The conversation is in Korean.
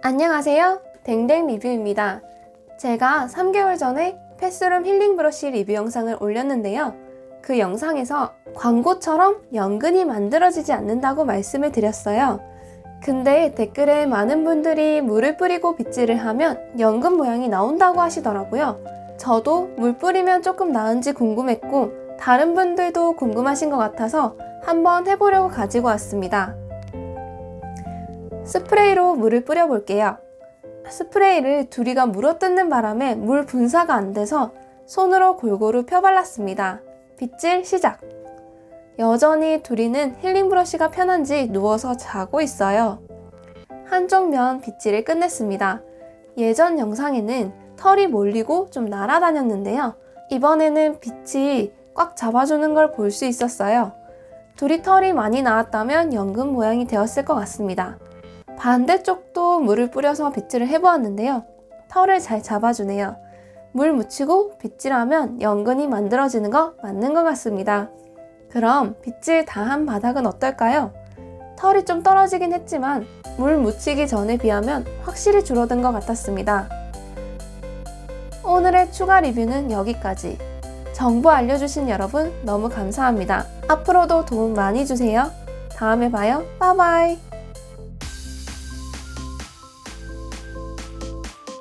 안녕하세요. 댕댕 리뷰입니다. 제가 3개월 전에 패스룸 힐링 브러쉬 리뷰 영상을 올렸는데요. 그 영상에서 광고처럼 연근이 만들어지지 않는다고 말씀을 드렸어요. 근데 댓글에 많은 분들이 물을 뿌리고 빗질을 하면 연근 모양이 나온다고 하시더라고요. 저도 물 뿌리면 조금 나은지 궁금했고 다른 분들도 궁금하신 것 같아서 한번 해보려고 가지고 왔습니다. 스프레이로 물을 뿌려볼게요. 스프레이를 두리가 물어뜯는 바람에 물 분사가 안 돼서 손으로 골고루 펴발랐습니다. 빗질 시작! 여전히 두리는 힐링 브러쉬가 편한지 누워서 자고 있어요. 한쪽 면 빗질을 끝냈습니다. 예전 영상에는 털이 몰리고 좀 날아다녔는데요. 이번에는 빛이 꽉 잡아주는 걸 볼 수 있었어요. 둘이 털이 많이 나왔다면 연근 모양이 되었을 것 같습니다. 반대쪽도 물을 뿌려서 빗질을 해보았는데요. 털을 잘 잡아주네요. 물 묻히고 빗질하면 연근이 만들어지는 거 맞는 것 같습니다. 그럼 빗질 다 한 바닥은 어떨까요? 털이 좀 떨어지긴 했지만 물 묻히기 전에 비하면 확실히 줄어든 것 같았습니다. 오늘의 추가 리뷰는 여기까지. 정보 알려주신 여러분 너무 감사합니다. 앞으로도 도움 많이 주세요. 다음에 봐요. 바이바이.